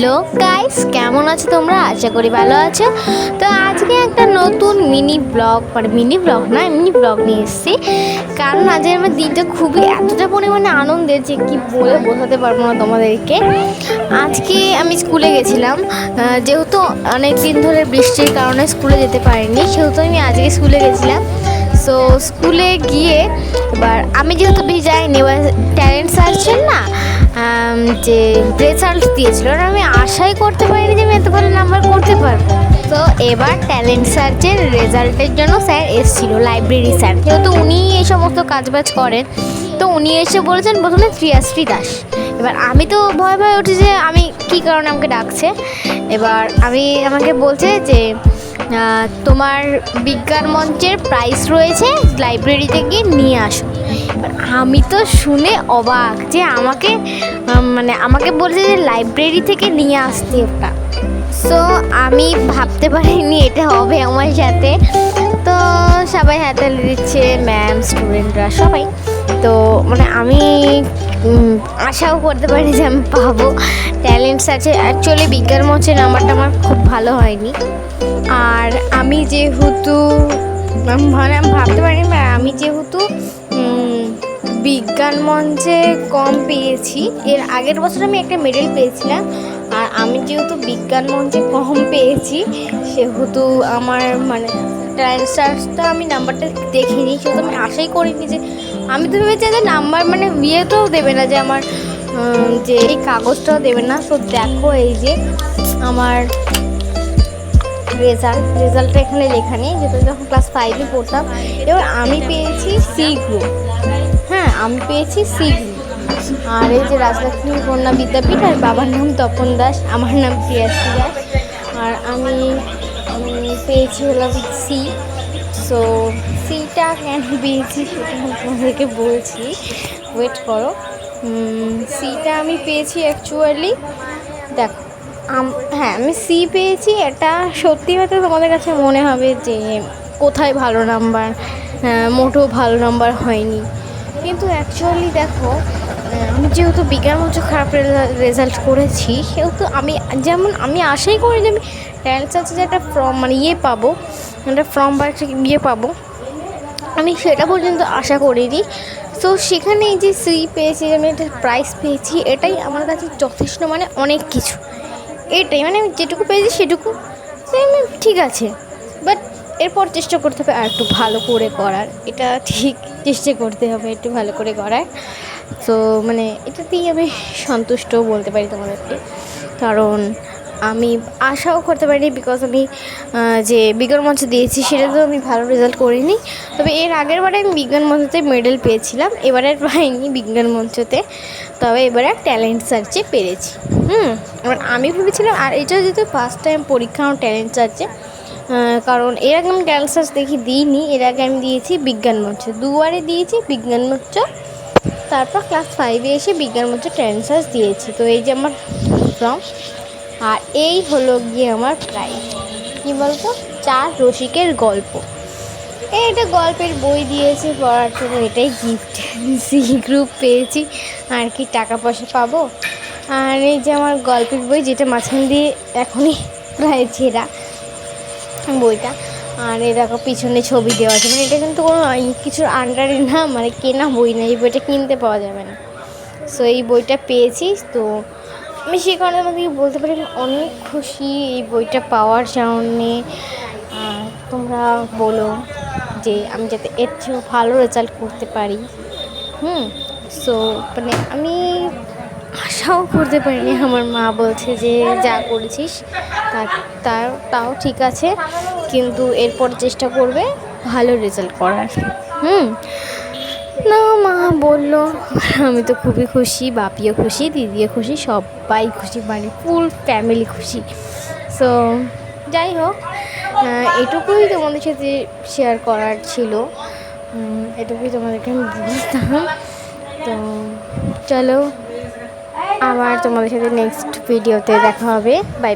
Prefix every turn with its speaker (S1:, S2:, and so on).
S1: Hello guys কেমন আছো তোমরা? আশা করি ভালো আছো। তো আজকে একটা নতুন মিনি ব্লগ মানে মিনি ব্লগ না মিনি ব্লগ নিয়ে এসেছি। কারণ আজকে আমার দিনটা খুবই এতটা পরিমাণে আনন্দের যে কি বলে বোঝাতে পারব না তোমাদেরকে। আজকে আমি স্কুলে গেছিলাম। যেহেতু অনেক দিন ধরে বৃষ্টির কারণে স্কুলে যেতে পারিনি, সেহেতু আমি আজকে স্কুলে গেছিলাম। সো স্কুলে গিয়ে এবার আমি যেহেতু যাইনি এবার ট্যালেন্ট সার্চের না যে রেজাল্ট দিয়েছিল আর আমি আশাই করতে পারিনি যে আমি এত ভালো নাম্বার করতে পারব। তো এবার ট্যালেন্ট সার্চের রেজাল্টের জন্য স্যার এসেছিল লাইব্রেরি স্যার যেহেতু উনি এই সমস্ত কাজবাজ করেন, তো উনি এসে বলেছেন প্রথমে শ্রিয়াশ্রী দাস। এবার আমি তো ভয় ভয় উঠি যে আমি কী কারণে আমাকে ডাকছে। এবার আমি, আমাকে বলছে যে তোমার বিজ্ঞান মঞ্চের প্রাইস রয়েছে লাইব্রেরিতে গিয়ে নিয়ে আসো। আমি তো শুনে অবাক যে আমাকে মানে আমাকে বলছে যে লাইব্রেরি থেকে নিয়ে আসতে ওটা। সো আমি ভাবতে পারিনি এটা হবে আমার সাথে। তো সবাই হাতে দিচ্ছে ম্যাম স্টুডেন্টরা সবাই। তো মানে আমি আশাও করতে পারি যে আমি পাবো। ট্যালেন্টস আছে। অ্যাকচুয়ালি বিজ্ঞান মঞ্চের নাম্বারটা আমার খুব ভালো হয়নি। আর আমি যেহেতু মানে ভাবতে পারিনি বা আমি যেহেতু বিজ্ঞান মঞ্চে কম পেয়েছি। এর আগের বছর আমি একটা মেডেল পেয়েছিলাম। আর আমি যেহেতু বিজ্ঞান মঞ্চে কম পেয়েছি, সেহেতু আমার মানে ট্রান্সার্সটা আমি নাম্বারটা দেখিনি। সেহেতু আমি আশাই করিনি যে, আমি তো ভেবেছি যে নাম্বার মানে বিয়েতেও দেবে না, যে আমার যে এই কাগজটাও দেবে না। তো দেখো এই যে আমার রেজাল্ট রেজাল্টটা এখানে লেখা নেই যেহেতু যখন ক্লাস ফাইভে পড়তাম। এবার আমি পেয়েছি সি গ্রুপ আমি পেয়েছি সি আর এই যে রাজলক্ষ্মী কন্যা বিদ্যাপীঠ আর বাবার নাম তপন দাস, আমার নাম প্রিয়াশ্রী দাস। আর আমি পেয়েছি হলাম সি। সো সিটা কেন পেয়েছি সেটা আমি তোমাদেরকে বলছি। ওয়েট করো। সিটা আমি পেয়েছি অ্যাকচুয়ালি দেখো হ্যাঁ আমি সি পেয়েছি, এটা সত্যি হয়তো তোমাদের কাছে মনে হবে যে কোথায় ভালো নাম্বার মোটেও ভালো নাম্বার হয়নি। কিন্তু অ্যাকচুয়ালি দেখো আমি যেহেতু বিজ্ঞান মঞ্চ খারাপ রেজাল্ট করেছি, সেহেতু আমি, যেমন আমি আশাই করি যে আমি ট্যালেন্ট আছে যে একটা ফর্ম মানে ইয়ে পাবো, একটা ফর্ম বা একটা ইয়ে পাবো, আমি সেটা পর্যন্ত আশা করিনি। তো সেখানে এই যে সি পেয়েছি, আমি একটা প্রাইজ পেয়েছি, এটাই আমার কাছে যথেষ্ট মানে অনেক কিছু। এটাই মানে আমি যেটুকু পেয়েছি সেটুকু। ঠিক আছে। এরপর চেষ্টা করতে হবে আর একটু ভালো করে করার। এটা ঠিক চেষ্টা করতে হবে একটু ভালো করে করার। তো মানে এটাতেই আমি সন্তুষ্ট বলতে পারি তোমাদেরকে। কারণ আমি আশাও করতে পারিনি বিকজ আমি যে বিজ্ঞান মঞ্চে দিয়েছি সেটাতেও আমি ভালো রেজাল্ট করিনি। তবে এর আগের বারে আমি বিজ্ঞান মঞ্চতে মেডেল পেয়েছিলাম, এবারে পাইনি বিজ্ঞান মঞ্চতে। তবে এবারে ট্যালেন্ট সার্চে পেরেছি। হুম, এবার আমি ভেবেছিলাম, আর এটা যেহেতু ফার্স্ট টাইম পরীক্ষা আমার ট্যালেন্ট সার্চে কারণ এর আগে আমি সার্চ দেখি দিইনি, এর আগে আমি দিয়েছি বিজ্ঞান মঞ্চ। দুবারে দিয়েছি বিজ্ঞান মঞ্চ, তারপর ক্লাস ফাইভে এসে বিজ্ঞান মঞ্চ ট্যালেন্ট সার্চ দিয়েছি। তো এই যে আমার ফর্ম আর এই হলো গিয়ে আমার প্রাইজ কী বলতো? চার রসিকের গল্প। এটা গল্পের বই দিয়েছে, পড়ার জন্য এটাই গিফট সি গ্রুপ পেয়েছি, আর কি টাকা পয়সা পাবো? আর এই যে আমার গল্পের বই, যেটা মাঝখান দিয়ে এখনই প্রায় ছেঁড়া। বইটা। আর এই দেখো পিছনে ছবি দেওয়া আছে। মানে এটা কিন্তু কোনো কিছুর আন্ডারে না মানে কেনা বই না, এই বইটা কিনতে পাওয়া যাবে না। সো এই বইটা পেয়েছি। তো আমি সেই কারণে তোমাদেরকে বলতে পারি অনেক খুশি এই বইটা পাওয়ার জন্যে। তোমরা বলো যে আমি যাতে এর চেয়েও ভালো রেজাল্ট করতে পারি। হুম? সো মানে আমি আশাও করতে পারিনি। আমার মা বলছে যে, যা করেছিস, তা তাও তাও ঠিক আছে, কিন্তু এরপর চেষ্টা করবে ভালো রেজাল্ট করার। হুম। না, মা বলল, আমি তো খুবই খুশি, বাপিও খুশি, দিদিও খুশি, সবাই খুশি মানে ফুল ফ্যামিলি খুশি। সো যাই হোক এটুকুই তোমাদের সাথে শেয়ার করার ছিল। এটুকুই তোমাদেরকে আমি বুঝতাম তো, চলো আবার তোমাদের সাথে নেক্সট ভিডিওতে দেখা হবে। বাই